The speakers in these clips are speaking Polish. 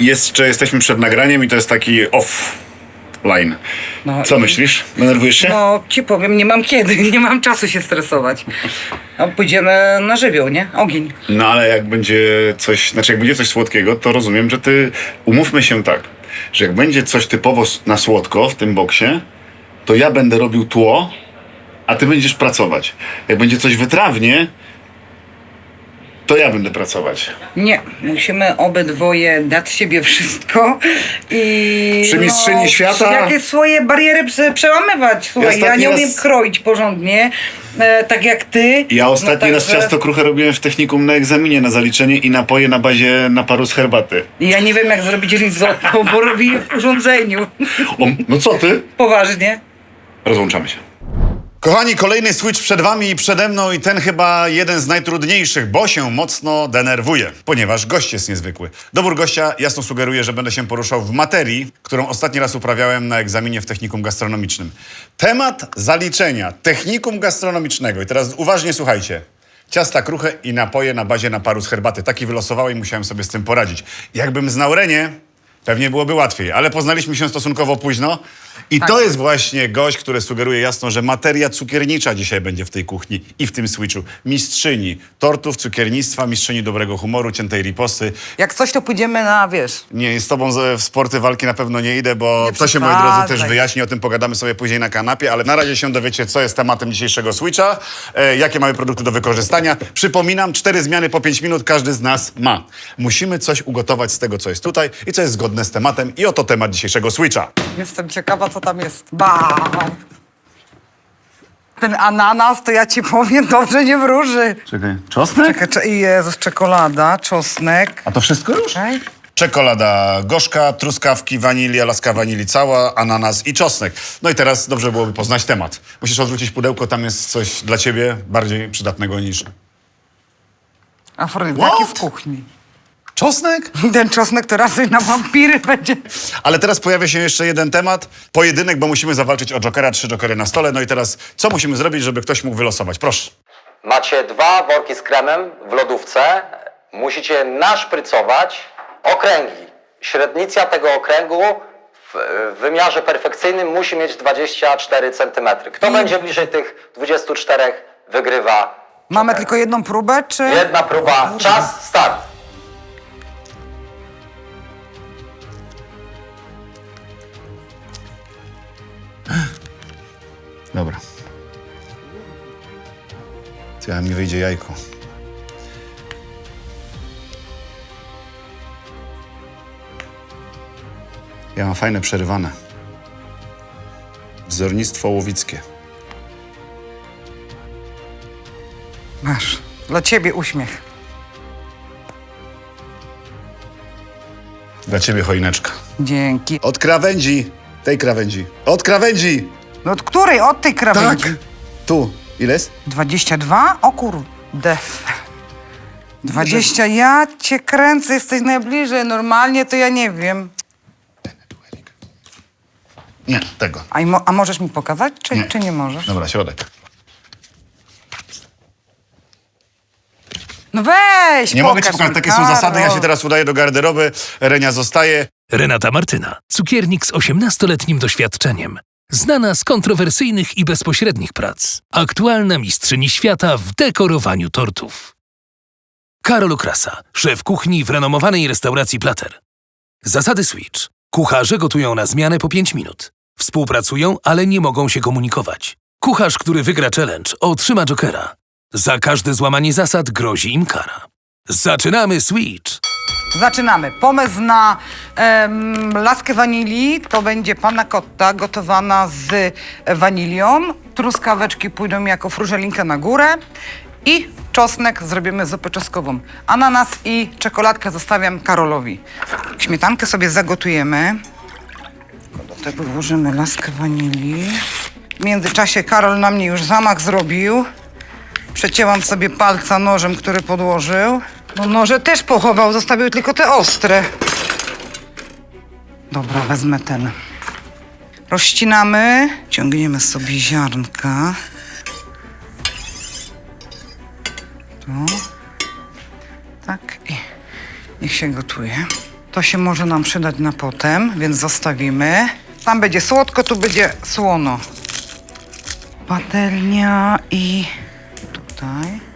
jeszcze jesteśmy przed nagraniem i to jest taki offline. No Co i- myślisz? Denerwujesz się? No, ci powiem, nie mam kiedy, nie mam czasu się stresować. No, pójdziemy na żywioł, nie? Ogień. No ale jak będzie coś, znaczy jak będzie coś słodkiego, to rozumiem, że ty, umówmy się tak, że jak będzie coś typowo s- na słodko w tym boksie, to ja będę robił tło, a ty będziesz pracować. Jak będzie coś wytrawnie, to ja będę pracować. Nie, musimy obydwoje dać siebie wszystko i... Przy mistrzyni świata- Jakieś swoje bariery prze, przełamywać. Słuchaj, ja ostatni nie umiem kroić porządnie, e, tak jak ty. Ja ostatni no, raz także- ciasto kruche robiłem w technikum na egzaminie na zaliczenie i napoje na bazie naparu z herbaty. Ja nie wiem jak zrobić risotto, bo robię w urządzeniu. O, no co ty? Poważnie. Rozłączamy się. Kochani, kolejny switch przed wami i przede mną i ten chyba jeden z najtrudniejszych, bo się mocno denerwuje, ponieważ gość jest niezwykły. Dobór gościa jasno sugeruje, że będę się poruszał w materii, którą ostatni raz uprawiałem na egzaminie w technikum gastronomicznym. Temat zaliczenia technikum gastronomicznego. I teraz uważnie słuchajcie. Ciasta kruche i napoje na bazie naparu z herbaty. Taki wylosowałem i musiałem sobie z tym poradzić. Jakbym znał Renię, pewnie byłoby łatwiej, ale poznaliśmy się stosunkowo późno. I to jest właśnie gość, który sugeruje jasno, że materia cukiernicza dzisiaj będzie w tej kuchni i w tym switchu. Mistrzyni tortów, cukiernictwa, mistrzyni dobrego humoru, ciętej riposty. Jak coś, to pójdziemy na, wiesz, Nie, z tobą ze- w sporty walki na pewno nie idę, bo Nie to się, moi drodzy, też przesadzaj. wyjaśni. O tym pogadamy sobie później na kanapie, ale na razie się dowiecie, co jest tematem dzisiejszego switcha, e, jakie mamy produkty do wykorzystania. Przypominam, cztery zmiany po pięć minut każdy z nas ma. Musimy coś ugotować z tego, co jest tutaj i co jest zgodne z tematem. I oto temat dzisiejszego switcha. Jestem ciekawa, co tam jest. Ba! Ten ananas, to ja ci powiem, dobrze nie wróży. Czekaj, czosnek? Czekaj, cze- Jezus, czekolada, czosnek. A to wszystko już? Czekaj. Czekolada gorzka, truskawki, wanilia, laska wanilii cała, ananas i czosnek. No i teraz dobrze byłoby poznać temat. Musisz odwrócić pudełko, tam jest coś dla ciebie bardziej przydatnego niż... Afrodyzaki What? w kuchni. Czosnek? Ten czosnek to raczej na wampiry będzie. Ale teraz pojawia się jeszcze jeden temat. Pojedynek, bo musimy zawalczyć o Jokera, trzy Jokery na stole. No i teraz co musimy zrobić, żeby ktoś mógł wylosować? Proszę. Macie dwa worki z kremem w lodówce. Musicie naszprycować okręgi. Średnica tego okręgu w w wymiarze perfekcyjnym musi mieć 24 cm. Kto będzie bliżej tych 24 wygrywa. Mamy tylko jedną próbę, czy... Jedna próba, czas, start. Ty, a mi wyjdzie jajko. Ja mam fajne przerywane. Wzornictwo łowickie. Masz. Dla ciebie uśmiech. Dla ciebie choineczka. Dzięki. Od krawędzi. Tej krawędzi. Od krawędzi. No od której? Od tej krawędzi? Tak. Tu. Ile jest? 22? O kurde. 20, ja cię kręcę, jesteś najbliżej. Normalnie to ja nie wiem. Nie, tego. A, i mo- a możesz mi pokazać, czy Nie. nie, czy nie możesz? Dobra, środek. No weź, Nie mogę ci pokazać, takie są zasady. Ja się teraz udaję do garderoby. Renia zostaje. Renata Martyna, cukiernik z 18-letnim doświadczeniem. Znana z kontrowersyjnych i bezpośrednich prac. Aktualna mistrzyni świata w dekorowaniu tortów. Karol Krasa, szef kuchni w renomowanej restauracji Plater. Zasady Switch. Kucharze gotują na zmianę po 5 minut. Współpracują, ale nie mogą się komunikować. Kucharz, który wygra challenge, otrzyma jokera. Za każde złamanie zasad grozi im kara. Zaczynamy Switch! Zaczynamy. Pomysł na em, laskę wanilii to będzie panna cotta gotowana z wanilią. Truskaweczki pójdą jako frużelinka na górę. I czosnek zrobimy zupę czosnkową. Ananas i czekoladkę zostawiam Karolowi. Śmietankę sobie zagotujemy. Do tego włożymy laskę wanilii. W międzyczasie Karol na mnie już zamach zrobił. Przecięłam sobie palca nożem, który podłożył. No noże też pochował, zostawił tylko te ostre. Dobra, wezmę ten. Rozcinamy, ciągniemy sobie ziarnka. Tu. Tak i niech się gotuje. To się może nam przydać na potem, więc zostawimy. Tam będzie słodko, tu będzie słono. Patelnia i tutaj.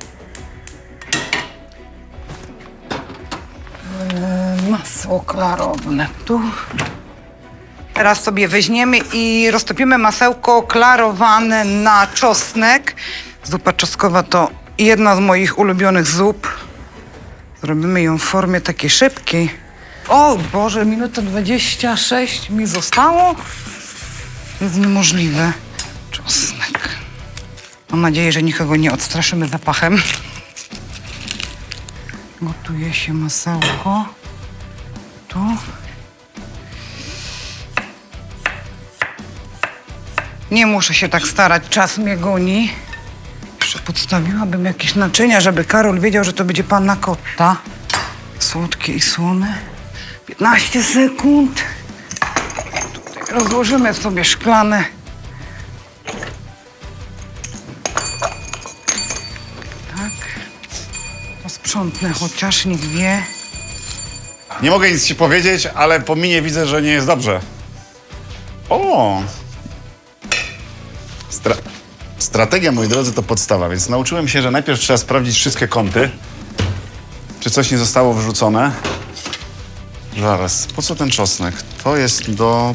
Masło tu. Teraz sobie weźmiemy i roztopimy masełko klarowane na czosnek. Zupa czosnkowa to jedna z moich ulubionych zup. Zrobimy ją w formie takiej szybkiej. O Boże, minuta 26 mi zostało. To jest niemożliwe. Czosnek. Mam nadzieję, że nikogo nie odstraszymy zapachem. Gotuje się masełko. Tu. Nie muszę się tak starać, czas mnie goni. Jeszcze podstawiłabym jakieś naczynia, żeby Karol wiedział, że to będzie panna kotta. Słodkie i słone. 15 sekund. Tutaj rozłożymy sobie szklane. Tak. Posprzątnę chociaż, niech wie. Nie mogę nic ci powiedzieć, ale po minie widzę, że nie jest dobrze. O! Stra strategia, moi drodzy, to podstawa, więc nauczyłem się, że najpierw trzeba sprawdzić wszystkie kąty, czy coś nie zostało wyrzucone. Zaraz, po co ten czosnek? To jest do...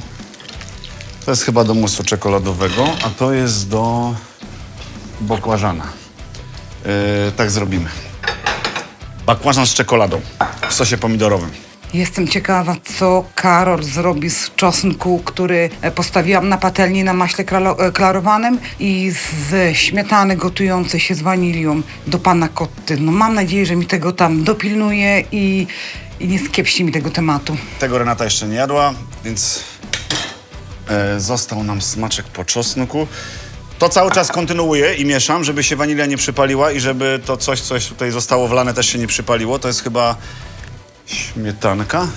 To jest chyba do musu czekoladowego, a to jest do bakłażana. Yy, tak zrobimy. Bakłażan z czekoladą w sosie pomidorowym. Jestem ciekawa, co Karol zrobi z czosnku, który e, postawiłam na patelni na maśle e, klarowanym i z śmietany gotującej się z wanilią do pana Kotty. No mam nadzieję, że mi tego tam dopilnuje i, i nie skiepści mi tego tematu. Tego Renata jeszcze nie jadła, więc e, został nam smaczek po czosnku. To cały czas kontynuuję i mieszam, żeby się wanilia nie przypaliła i żeby to coś, coś tutaj zostało wlane, też się nie przypaliło. To jest chyba śmietanka.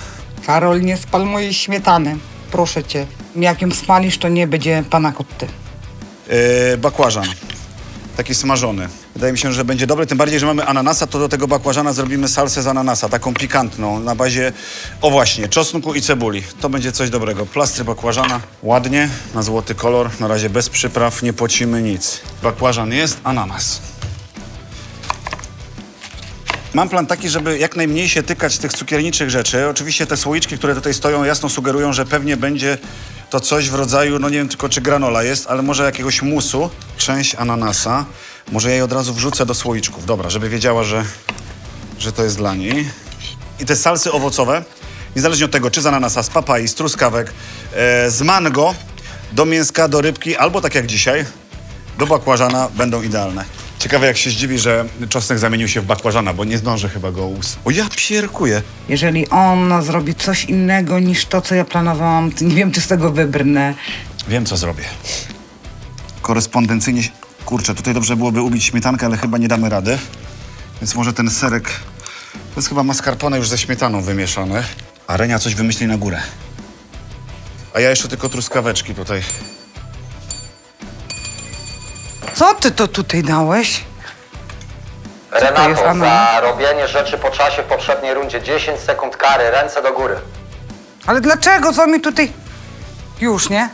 Karol, nie spal mojej śmietany. Proszę cię. Jak ją spalisz, to nie będzie pana Kotty. E, bakłażan. Taki smażony. Wydaje mi się, że będzie dobry, tym bardziej, że mamy ananasa, to do tego bakłażana zrobimy salsę z ananasa, taką pikantną, na bazie, o właśnie, czosnku i cebuli. To będzie coś dobrego. Plastry bakłażana, ładnie, na złoty kolor, na razie bez przypraw, nie pocimy nic. Bakłażan jest, ananas. Mam plan taki, żeby jak najmniej się tykać tych cukierniczych rzeczy. Oczywiście te słoiczki, które tutaj stoją, jasno sugerują, że pewnie będzie to coś w rodzaju, no nie wiem tylko czy granola jest, ale może jakiegoś musu, część ananasa. Może ja jej od razu wrzucę do słoiczków. Dobra, żeby wiedziała, że, że to jest dla niej. I te salsy owocowe, niezależnie od tego, czy z ananasa, z papai, z truskawek, e, z mango, do mięska, do rybki, albo tak jak dzisiaj, do bakłażana będą idealne. Ciekawe jak się zdziwi, że czosnek zamienił się w bakłażana, bo nie zdążę chyba go us... O ja pierkuję. Jeżeli ona zrobi coś innego niż to, co ja planowałam, to nie wiem, czy z tego wybrnę. Wiem, co zrobię. Korespondencyjnie... Kurczę, tutaj dobrze byłoby ubić śmietankę, ale chyba nie damy rady. Więc może ten serek... To jest chyba mascarpone już ze śmietaną wymieszane. A Renia coś wymyśli na górę. A ja jeszcze tylko truskaweczki tutaj. Co ty to tutaj dałeś? to jest, Renato, za robienie rzeczy po czasie w poprzedniej rundzie 10 sekund kary, ręce do góry. Ale dlaczego? Co mi tutaj... Już, nie?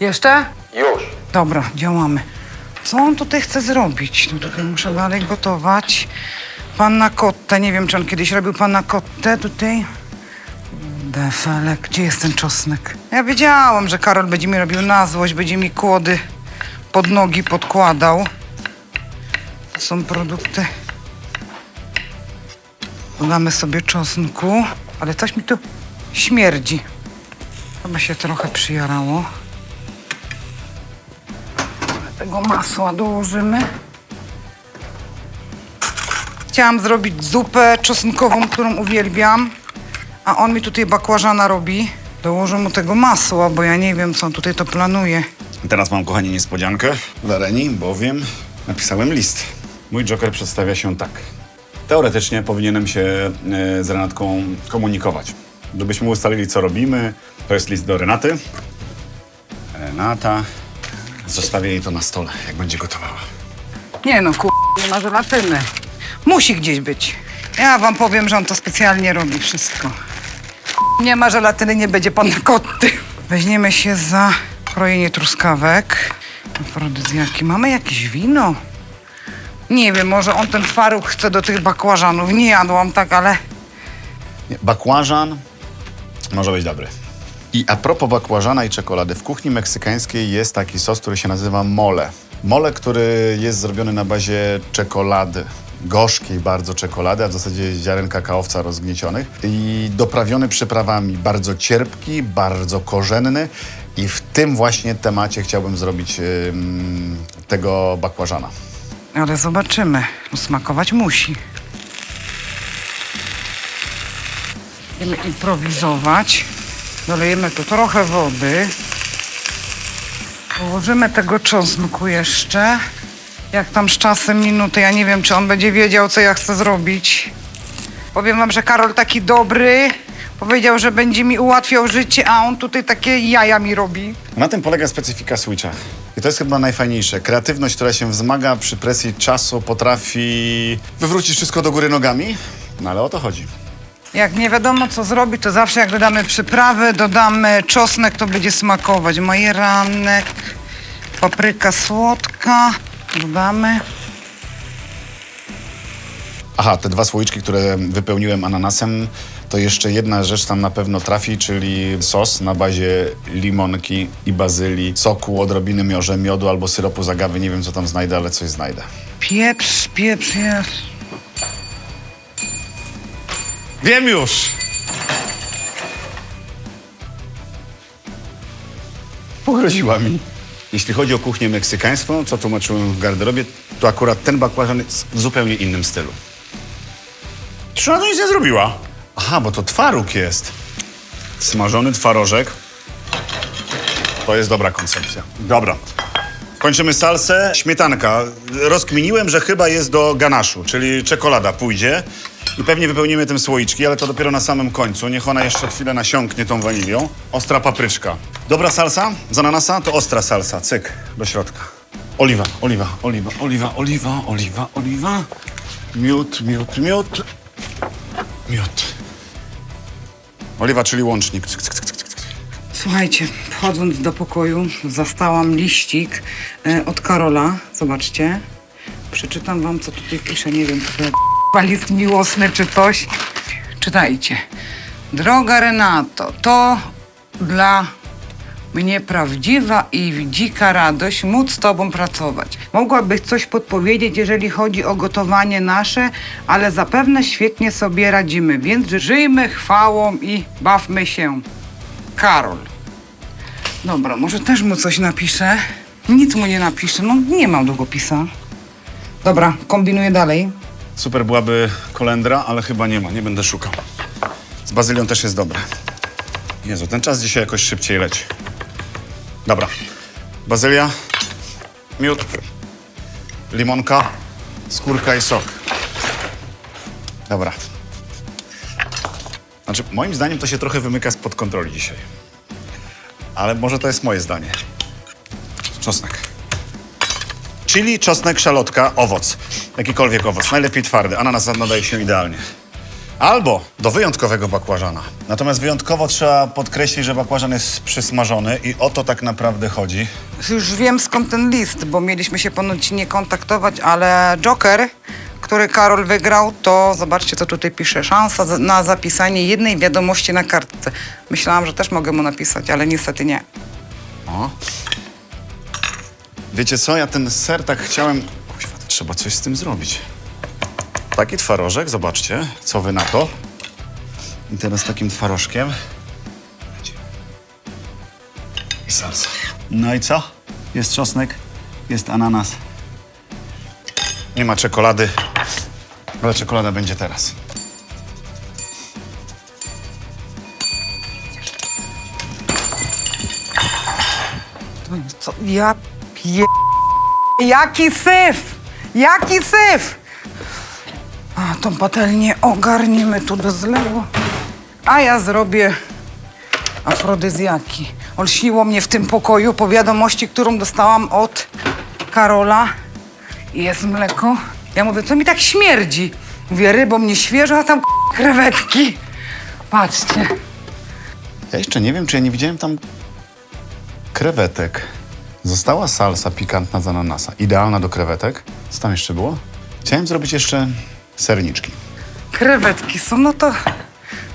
Jeszcze? Już. Dobra, działamy. Co on tutaj chce zrobić? No tutaj muszę dalej gotować. Panna Kottę, nie wiem, czy on kiedyś robił panna Kottę tutaj. Defelek, gdzie jest ten czosnek? Ja wiedziałam, że Karol będzie mi robił na złość, będzie mi kłody pod nogi podkładał. To są produkty. Dodamy sobie czosnku, ale coś mi tu śmierdzi. Chyba się trochę przyjarało. Tego masła dołożymy. Chciałam zrobić zupę czosnkową, którą uwielbiam, a on mi tutaj bakłażana robi. Dołożę mu tego masła, bo ja nie wiem, co on tutaj to planuje. Teraz mam, kochani, niespodziankę dla Reni, bowiem napisałem list. Mój joker przedstawia się tak. Teoretycznie powinienem się e, z Renatką komunikować. Gdybyśmy ustalili, co robimy, to jest list do Renaty. Renata. Zostawię jej to na stole, jak będzie gotowała. Nie no, ku... nie ma żelatyny. Musi gdzieś być. Ja wam powiem, że on to specjalnie robi wszystko. Nie ma żelatyny, nie będzie panna kotty. Weźmiemy się za krojenie truskawek. Afrodyzjaki. Mamy jakieś wino? Nie wiem, może on ten twaróg chce do tych bakłażanów. Nie jadłam tak, ale... Bakłażan może być dobry. I a propos bakłażana i czekolady, w kuchni meksykańskiej jest taki sos, który się nazywa mole. Mole, który jest zrobiony na bazie czekolady. Gorzkiej bardzo czekolady, a w zasadzie ziaren kakaowca rozgniecionych i doprawiony przyprawami. Bardzo cierpki, bardzo korzenny tym właśnie temacie chciałbym zrobić tego bakłażana. Ale zobaczymy. Smakować musi. Będziemy improwizować. Dolejemy tu trochę wody. Położymy tego czosnku jeszcze. Jak tam z czasem minuty, ja nie wiem, czy on będzie wiedział, co ja chcę zrobić. Powiem wam, że Karol taki dobry. Powiedział, że będzie mi ułatwiał życie, a on tutaj takie jaja mi robi. Na tym polega specyfika Switcha. I to jest chyba najfajniejsze. Kreatywność, która się wzmaga przy presji czasu, potrafi wywrócić wszystko do góry nogami. No ale o to chodzi. Jak nie wiadomo co zrobić, to zawsze jak dodamy przyprawy, dodamy czosnek, to będzie smakować. Majeranek, papryka słodka, dodamy. Aha, te dwa słoiczki, które wypełniłem ananasem, to jeszcze jedna rzecz tam na pewno trafi, czyli sos na bazie limonki i bazylii, soku, odrobiny miorze, miodu albo syropu z agawy. Nie wiem, co tam znajdę, ale coś znajdę. Pieprz, pieprz jest. Wiem już! Pogroziła mi. Jeśli chodzi o kuchnię meksykańską, co tłumaczyłem w garderobie, to akurat ten bakłażan jest w zupełnie innym stylu. Czy ona to nic nie zrobiła? Aha, bo to twaróg jest. Smażony twarożek. To jest dobra koncepcja. Dobra. Kończymy salsę. Śmietanka. Rozkminiłem, że chyba jest do ganaszu, czyli czekolada pójdzie. I pewnie wypełnimy tym słoiczki, ale to dopiero na samym końcu. Niech ona jeszcze chwilę nasiąknie tą wanilią. Ostra papryczka. Dobra salsa z ananasa to ostra salsa. Cyk, do środka. Oliwa, oliwa, oliwa, oliwa, oliwa, oliwa, oliwa. Miód, miód, miód. Miód. Oliwa, czyli łącznik. Słuchajcie, wchodząc do pokoju, zastałam liścik e, od Karola. Zobaczcie. Przeczytam wam, co tutaj pisze. Nie wiem, czy to list miłosny, czy coś. Czytajcie. Droga Renato, to dla mnie prawdziwa i dzika radość móc z Tobą pracować. Mogłabyś coś podpowiedzieć, jeżeli chodzi o gotowanie nasze, ale zapewne świetnie sobie radzimy, więc żyjmy chwałą i bawmy się. Karol. Dobra, może też mu coś napiszę. Nic mu nie napiszę, no nie mam długopisa. Dobra, kombinuję dalej. Super byłaby kolendra, ale chyba nie ma, nie będę szukał. Z bazylią też jest dobre. Jezu, ten czas dzisiaj jakoś szybciej leci. Dobra. Bazylia, miód, limonka, skórka i sok. Dobra. Znaczy, moim zdaniem to się trochę wymyka spod kontroli dzisiaj. Ale może to jest moje zdanie. Czosnek. Chili, czosnek, szalotka, owoc. Jakikolwiek owoc, najlepiej twardy. Ananas nadaje się idealnie. Albo do wyjątkowego bakłażana. Natomiast wyjątkowo trzeba podkreślić, że bakłażan jest przysmażony i o to tak naprawdę chodzi. Już wiem skąd ten list, bo mieliśmy się ponoć nie kontaktować, ale Joker, który Karol wygrał, to zobaczcie co tutaj pisze. Szansa za- na zapisanie jednej wiadomości na kartce. Myślałam, że też mogę mu napisać, ale niestety nie. O. Wiecie co, ja ten ser tak chciałem... Kuźwa, to trzeba coś z tym zrobić. Taki twarożek, zobaczcie, co wy na to. I teraz takim twarożkiem... I salsa. No i co? Jest czosnek, jest ananas. Nie ma czekolady, ale czekolada będzie teraz. Co? Ja pie... Jaki syf! Jaki syf! Tą patelnię ogarniemy tu do zlewu. A ja zrobię afrodyzjaki. Olśniło mnie w tym pokoju po wiadomości, którą dostałam od Karola. Jest mleko. Ja mówię, co mi tak śmierdzi? Mówię, rybą nie świeżo, a tam krewetki. Patrzcie. Ja jeszcze nie wiem, czy ja nie widziałem tam krewetek. Została salsa pikantna z ananasa. Idealna do krewetek. Co tam jeszcze było? Chciałem zrobić jeszcze serniczki. Krewetki są, no to...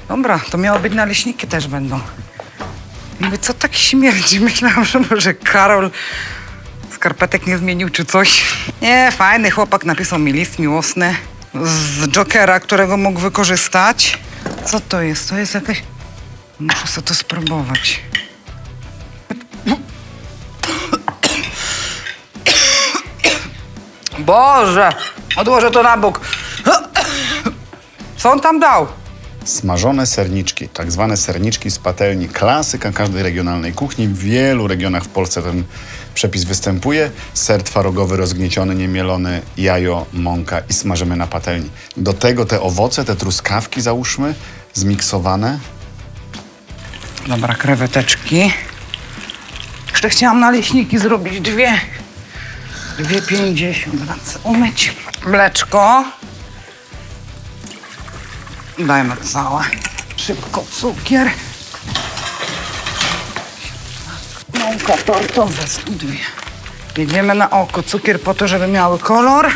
Dobra, to miało być naleśniki też będą. Mówię, co tak śmierdzi? Myślałam, że może Karol skarpetek nie zmienił czy coś. Nie, fajny chłopak napisał mi list miłosny z Jokera, którego mógł wykorzystać. Co to jest? To jest jakaś... Muszę sobie to spróbować. Boże! Odłożę to na bok. Co on tam dał? Smażone serniczki, tak zwane serniczki z patelni. Klasyka każdej regionalnej kuchni. W wielu regionach w Polsce ten przepis występuje. Ser twarogowy rozgnieciony, niemielony, jajo, mąka i smażymy na patelni. Do tego te owoce, te truskawki załóżmy, zmiksowane. Dobra, kreweteczki. Jeszcze chciałam naleśniki zrobić dwie. Dwie pięćdziesiąt. Umyć. Mleczko. Dajmy całe. Szybko cukier. Mąka tortowa dwie. Jedziemy na oko. Cukier po to, żeby miały kolor.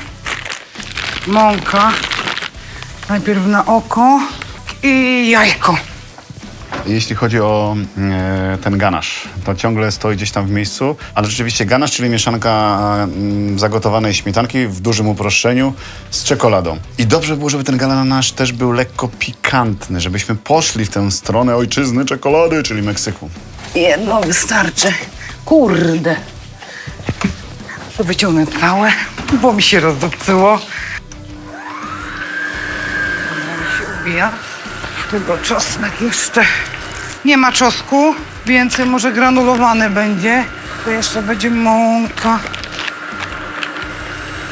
Mąka. Najpierw na oko. I jajko. Jeśli chodzi o e, ten ganasz, to ciągle stoi gdzieś tam w miejscu, ale rzeczywiście ganasz, czyli mieszanka mm, zagotowanej śmietanki w dużym uproszczeniu z czekoladą. I dobrze było, żeby ten ganasz też był lekko pikantny, żebyśmy poszli w tę stronę ojczyzny czekolady, czyli Meksyku. Jedno wystarczy. Kurde. To wyciągnę całe, bo mi się rozdupcyło. Dobra, mi się ubija. Tylko czosnek jeszcze. Nie ma czosnku, więcej może granulowany będzie. To jeszcze będzie mąka.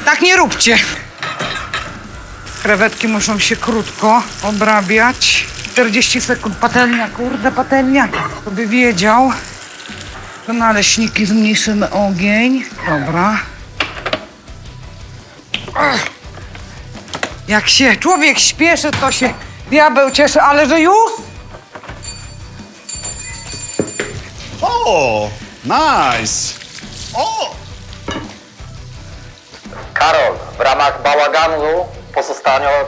Tak nie róbcie. Krewetki muszą się krótko obrabiać. 40 sekund patelnia, kurde patelnia. To by wiedział. To naleśniki zmniejszymy ogień. Dobra. Jak się człowiek śpieszy, to się diabeł cieszy, ale że już? O, nice! O! Karol, w ramach bałaganu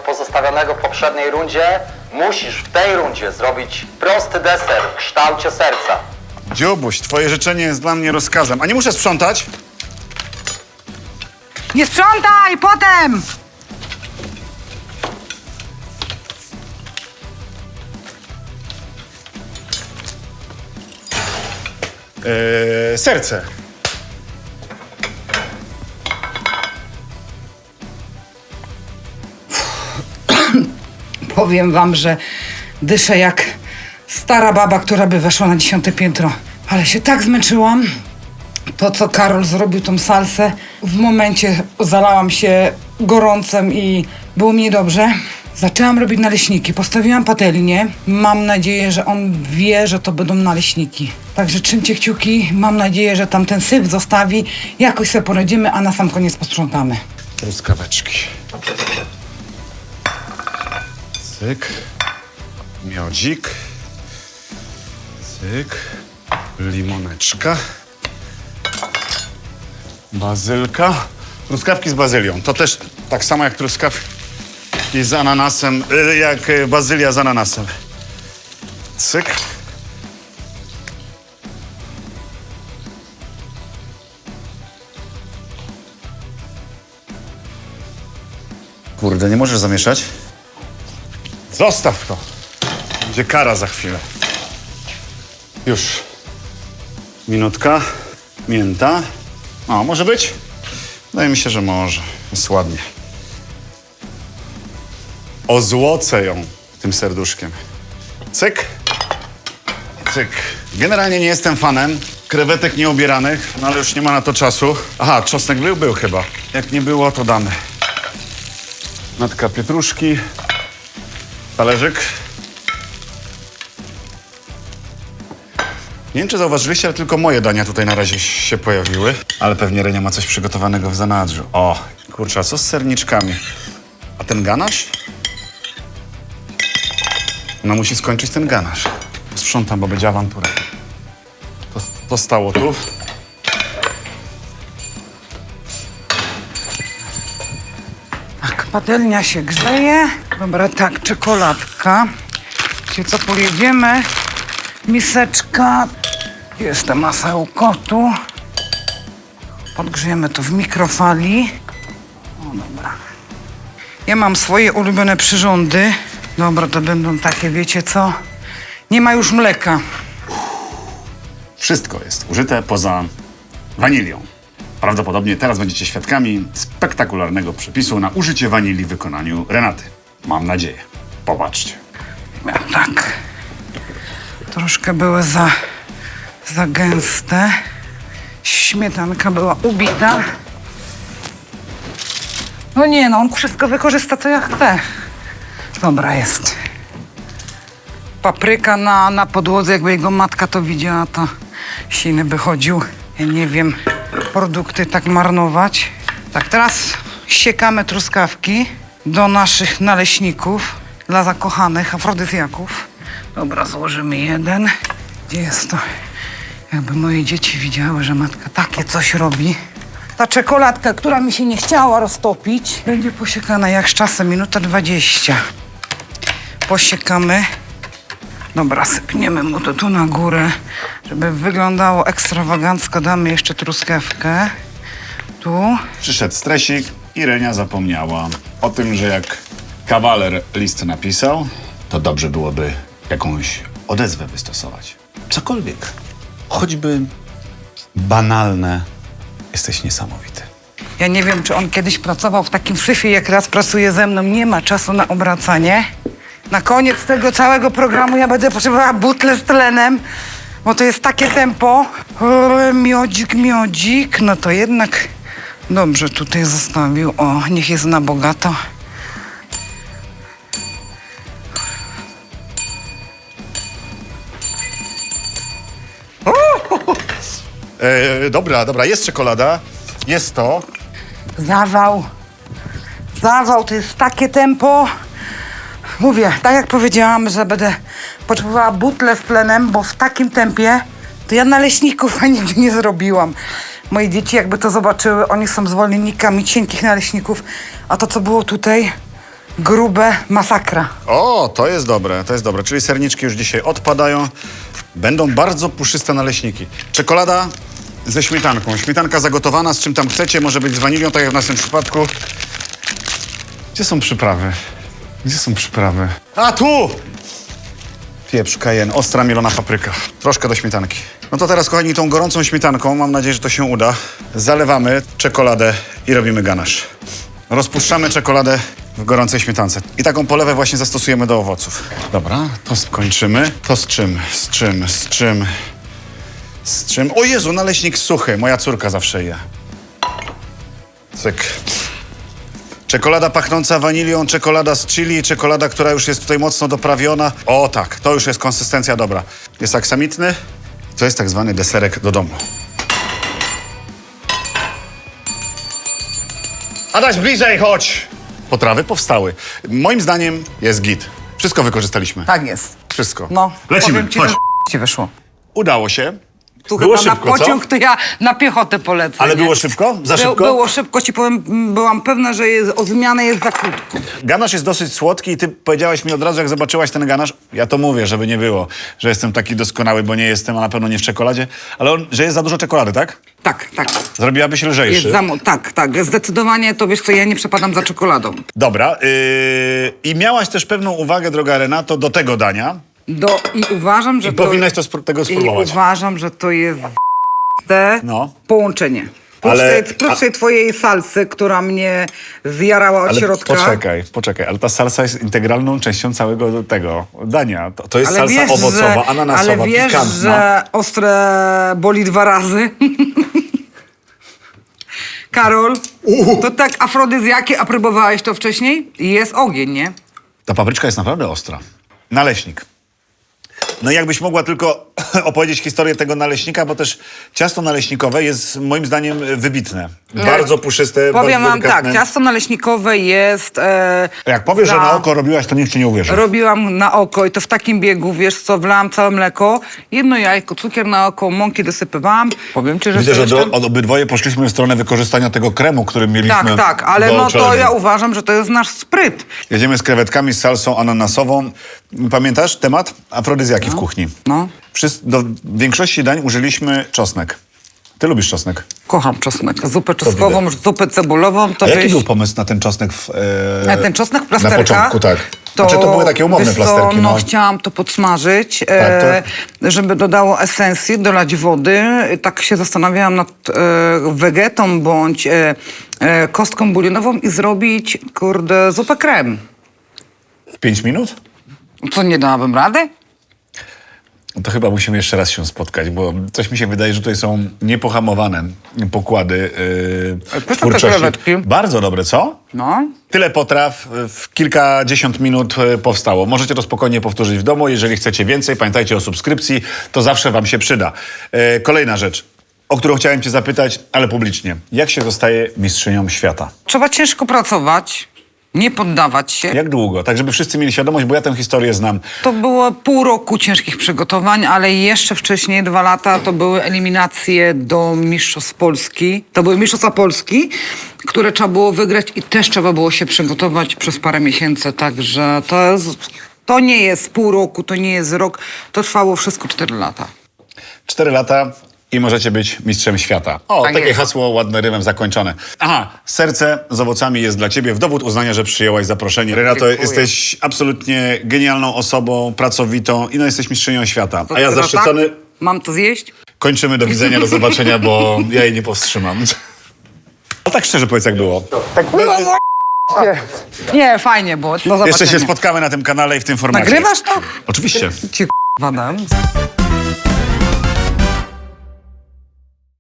pozostawionego w poprzedniej rundzie musisz w tej rundzie zrobić prosty deser w kształcie serca. Dziubuś, twoje życzenie jest dla mnie rozkazem. A nie muszę sprzątać? Nie sprzątaj, potem! Eee, serce. Powiem wam, że dyszę jak stara baba, która by weszła na dziesiąte piętro. Ale się tak zmęczyłam. To, co Karol zrobił tą salsę, w momencie zalałam się gorącem i było mi dobrze. Zaczęłam robić naleśniki, postawiłam patelnię. Mam nadzieję, że on wie, że to będą naleśniki. Także trzymcie kciuki. Mam nadzieję, że tam ten syp zostawi. Jakoś sobie poradzimy, a na sam koniec posprzątamy. Truskaweczki. Cyk. Miodzik. Cyk. Limoneczka. Bazylka. Truskawki z bazylią. To też tak samo jak truskawki z ananasem, y, jak y, bazylia z ananasem. Cyk. Kurde, nie możesz zamieszać? Zostaw to. Będzie kara za chwilę. Już. Minutka. Mięta. O, może być? Wydaje mi się, że może. Jest ładnie. Ozłocę ją tym serduszkiem. Cyk. Cyk. Generalnie nie jestem fanem krewetek nieobieranych, no ale już nie ma na to czasu. Aha, czosnek był? Był chyba. Jak nie było, to damy. Natka pietruszki. Talerzyk. Nie wiem, czy zauważyliście, ale tylko moje dania tutaj na razie się pojawiły. Ale pewnie Renia ma coś przygotowanego w zanadrzu. O, kurczę, a co z serniczkami? A ten ganasz? Ona musi skończyć ten ganasz. posprzątam, bo będzie awantura. To, to stało tu. Tak, patelnia się grzeje. Dobra, tak, czekoladka. Gdzie co pojedziemy? Miseczka. Jest to masełko tu. Podgrzejemy to w mikrofali. O, dobra. Ja mam swoje ulubione przyrządy. Dobra, to będą takie, wiecie co? Nie ma już mleka. Wszystko jest użyte poza wanilią. Prawdopodobnie teraz będziecie świadkami spektakularnego przepisu na użycie wanilii w wykonaniu Renaty. Mam nadzieję. Popatrzcie. Tak. Troszkę były za, za gęste. Śmietanka była ubita. No nie, no on wszystko wykorzysta, co ja chcę. Dobra jest. Papryka na, na podłodze, jakby jego matka to widziała, to siny by chodził. Ja nie wiem, produkty tak marnować. Tak, teraz siekamy truskawki do naszych naleśników dla zakochanych afrodyzjaków. Dobra, złożymy jeden. Gdzie jest to? Jakby moje dzieci widziały, że matka takie coś robi. Ta czekoladka, która mi się nie chciała roztopić, będzie posiekana jak z czasem, minuta 20. Posiekamy. Dobra, sypniemy mu to tu na górę, żeby wyglądało ekstrawagancko. Damy jeszcze truskawkę. Tu. Przyszedł stresik i Renia zapomniała o tym, że jak kawaler list napisał, to dobrze byłoby jakąś odezwę wystosować. Cokolwiek. Choćby banalne. Jesteś niesamowity. Ja nie wiem, czy on kiedyś pracował w takim syfie, jak raz pracuje ze mną. Nie ma czasu na obracanie. Na koniec tego całego programu ja będę potrzebowała butlę z tlenem, bo to jest takie tempo. O, miodzik, miodzik. No to jednak dobrze tutaj zostawił. O, niech jest na bogato. E, dobra, dobra, jest czekolada, jest to. Zawał. Zawał, to jest takie tempo. Mówię, tak jak powiedziałam, że będę potrzebowała butlę z plenem, bo w takim tempie to ja naleśników nigdy nie zrobiłam. Moje dzieci jakby to zobaczyły, oni są zwolennikami cienkich naleśników, a to co było tutaj, grube masakra. O, to jest dobre, to jest dobre. Czyli serniczki już dzisiaj odpadają. Będą bardzo puszyste naleśniki. Czekolada ze śmietanką. Śmietanka zagotowana, z czym tam chcecie. Może być z wanilią, tak jak w naszym przypadku. Gdzie są przyprawy? Gdzie są przyprawy? A, tu! Pieprz, kajen, ostra mielona papryka. Troszkę do śmietanki. No to teraz, kochani, tą gorącą śmietanką, mam nadzieję, że to się uda, zalewamy czekoladę i robimy ganasz. Rozpuszczamy czekoladę w gorącej śmietance. I taką polewę właśnie zastosujemy do owoców. Dobra, to skończymy. To z czym? Z czym? Z czym? Z czym? O Jezu, naleśnik suchy. Moja córka zawsze je. Cyk. Czekolada pachnąca wanilią, czekolada z chili, czekolada, która już jest tutaj mocno doprawiona. O tak, to już jest konsystencja dobra. Jest aksamitny. To jest tak zwany deserek do domu. Adaś, bliżej, chodź! Potrawy powstały. Moim zdaniem jest git. Wszystko wykorzystaliśmy. Tak jest. Wszystko. No, Lecimy, powiem ci, chodź. że ci wyszło. Udało się. Tu było chyba szybko, na pociąg co? to ja na piechotę polecę. Ale nie? było szybko? Za By- szybko? Było szybko, ci powiem, m, byłam pewna, że jest, o zmianę jest za krótko. Ganasz jest dosyć słodki i ty powiedziałaś mi od razu, jak zobaczyłaś ten ganasz, ja to mówię, żeby nie było, że jestem taki doskonały, bo nie jestem, a na pewno nie w czekoladzie, ale on, że jest za dużo czekolady, tak? Tak, tak. Zrobiłabyś lżejszy. Jest za, mo- tak, tak. Zdecydowanie to wiesz co, ja nie przepadam za czekoladą. Dobra. Yy, I miałaś też pewną uwagę, droga Renato, do tego dania. Do, I uważam, że I to... powinnaś to spró- tego I spróbować. uważam, że to jest te No. połączenie. Prócz, Ale- tej, a- tej twojej salsy, która mnie zjarała od Ale środka. poczekaj, poczekaj, ale ta salsa jest integralną częścią całego tego dania. To, to jest Ale salsa wiesz, owocowa, że, ananasowa, ale wiesz, pikantna. że ostre boli dwa razy. Karol, to tak afrodyzjaki, a próbowałeś to wcześniej? Jest ogień, nie? Ta papryczka jest naprawdę ostra. Naleśnik. No i jakbyś mogła tylko opowiedzieć historię tego naleśnika, bo też ciasto naleśnikowe jest moim zdaniem wybitne. Bardzo puszyste, Powiem bardzo wam delikatne. tak, ciasto naleśnikowe jest... E, Jak powiesz, że za- na oko robiłaś, to nikt ci nie uwierzy. Robiłam na oko i to w takim biegu, wiesz co, wlałam całe mleko, jedno jajko, cukier na oko, mąki dosypywałam. Powiem ci, że Widzę, to że do, od obydwoje poszliśmy w stronę wykorzystania tego kremu, którym mieliśmy Tak, tak, ale do no to ja uważam, że to jest nasz spryt. Jedziemy z krewetkami z salsą ananasową. Pamiętasz temat? Afrodyzjaki w kuchni. No. Wszys- do większości dań użyliśmy czosnek. Ty lubisz czosnek. Kocham czosnek. Zupę czosnkową, zupę cebulową. To A jaki byś... był pomysł na ten czosnek w e, A ten czosnek w Na początku, tak. To, znaczy, to były takie umowne wiesz plasterki. No, No. chciałam to podsmażyć, Tak, e, żeby dodało esencji, dolać wody. Tak się zastanawiałam nad e, wegetą bądź e, e, kostką bulionową i zrobić, kurde, zupę krem. W pięć minut? Co, nie dałabym rady? To chyba musimy jeszcze raz się spotkać, bo coś mi się wydaje, że tutaj są niepohamowane pokłady yy, pyszne te twórczości. krewetki. Bardzo dobre, co? No. Tyle potraw w kilkadziesiąt minut y, powstało. Możecie to spokojnie powtórzyć w domu. Jeżeli chcecie więcej, pamiętajcie o subskrypcji, to zawsze wam się przyda. E, Kolejna rzecz, o którą chciałem cię zapytać, ale publicznie. Jak się zostaje mistrzynią świata? Trzeba ciężko pracować, nie poddawać się. Jak długo? Tak, żeby wszyscy mieli świadomość, bo ja tę historię znam. To było pół roku ciężkich przygotowań, ale jeszcze wcześniej, dwa lata, to były eliminacje do Mistrzostw Polski. To były Mistrzostwa Polski, które trzeba było wygrać i też trzeba było się przygotować przez parę miesięcy, także to, jest, to nie jest pół roku, to nie jest rok, to trwało wszystko cztery lata. Cztery lata i możecie być mistrzem świata. O, Tak takie jest. hasło ładne rymem zakończone. Aha, serce z owocami jest dla ciebie w dowód uznania, że przyjęłaś zaproszenie. Renato, Dziękuję. jesteś absolutnie genialną osobą, pracowitą i no jesteś mistrzynią świata. A ja teraz zaszczycony... Tak? Mam to zjeść? Kończymy, do widzenia, do zobaczenia, bo ja jej nie powstrzymam. A tak szczerze powiedz, jak było. Nie, fajnie było. Do zobaczenia. Jeszcze się spotkamy na tym kanale i w tym formacie. Nagrywasz to? Oczywiście. Ci k***a dam.